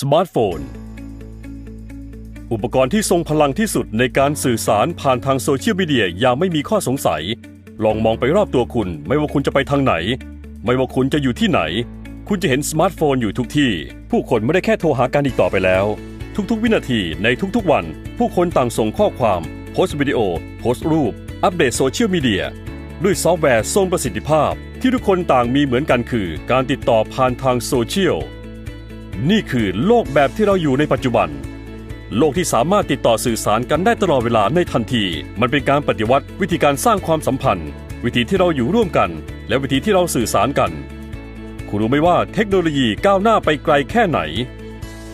สมาร์ทโฟน อุปกรณ์ที่ทรงพลังที่สุดในการสื่อสารผ่านทางโซเชียลมีเดียอย่างไม่มีข้อสงสัย ลองมองไปรอบตัวคุณ ไม่ว่าคุณจะไปทางไหน ไม่ว่าคุณจะอยู่ที่ไหน คุณจะเห็นสมาร์ทโฟนอยู่ทุกที่ ผู้คนไม่ได้แค่โทรหากันอีกต่อไปแล้ว ทุกๆ วินาทีในทุกๆวัน ผู้คนต่างส่งข้อความ โพสต์วิดีโอ โพสต์รูป อัปเดตโซเชียลมีเดียด้วยซอฟต์แวร์ทรงประสิทธิภาพ ที่ทุกคนต่างมีเหมือนกันคือ การติดต่อผ่านทางโซเชียล นี่คือโลกแบบที่เราอยู่ในปัจจุบัน โลกที่สามารถติดต่อสื่อสารกันได้ตลอดเวลาในทันที มันเป็นการปฏิวัติวิธีการสร้างความสัมพันธ์ วิธีที่เราอยู่ร่วมกัน และวิธีที่เราสื่อสารกัน คุณรู้ไหมว่าเทคโนโลยีก้าวหน้าไปไกลแค่ไหน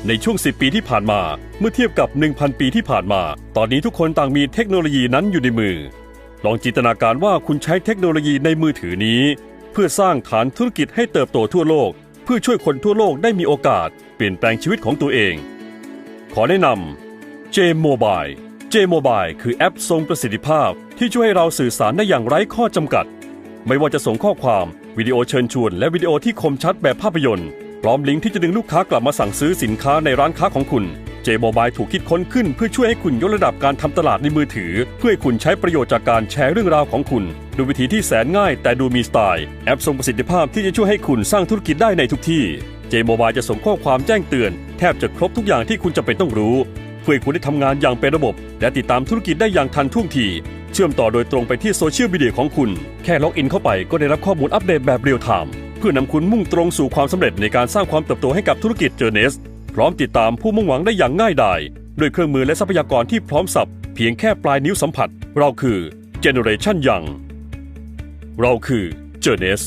ในช่วง 10 ปีที่ผ่านมาเมื่อเทียบกับ 1,000 ปีที่ผ่านมา ตอนนี้ทุกคนต่างมีเทคโนโลยีนั้นอยู่ในมือ ลองจินตนาการว่าคุณใช้เทคโนโลยีในมือถือนี้ เพื่อสร้างฐานธุรกิจให้เติบโตทั่วโลก พื่อช่วยคนทั่วโลกได้มีโอกาส เปลี่ยนแปลงชีวิตของตัวเอง ขอแนะนำ J Mobile J Mobile คือแอปทรงประสิทธิภาพที่ช่วยให้เราสื่อสารได้อย่างไร้ข้อจำกัด ไม่ว่าจะส่งข้อความ วิดีโอเชิญชวน และวิดีโอที่คมชัดแบบภาพยนตร์ พร้อมลิงก์ที่จะดึงลูกค้ากลับมาสั่งซื้อสินค้าในร้านค้าของคุณ J Mobile ถูกคิดค้นขึ้นเพื่อช่วยให้คุณยกระดับการทำตลาดในมือถือ เพื่อให้คุณใช้ประโยชน์จากการแชร์เรื่องราวของคุณด้วยวิธีที่แสนง่ายแต่ดูมีสไตล์ แอปทรงประสิทธิภาพที่จะช่วยให้คุณสร้างธุรกิจได้ในทุกที่ J Mobile จะส่งข้อความแจ้งเตือน แทบจะครบทุกอย่างที่คุณจะเป็นต้องรู้ เพื่อให้คุณได้ทำงานอย่างเป็นระบบ และติดตามธุรกิจได้อย่างทันท่วงทีเชื่อมต่อโดยตรงไปที่โซเชียลมีเดียของคุณ แค่ล็อกอินเข้าไปก็ได้รับข้อมูลอัปเดตแบบเรียลไทม์เพื่อนำคุณมุ่งตรงสู่ความสำเร็จในการสร้างความเติบโตให้กับธุรกิจเจอเนส พร้อมติดตามผู้มุ่งหวังได้อย่างง่ายดายด้วยเครื่องมือและทรัพยากรที่พร้อมสับเพียงแค่ปลายนิ้วสัมผัส เราคือ Generation Young เราคือเจอเนส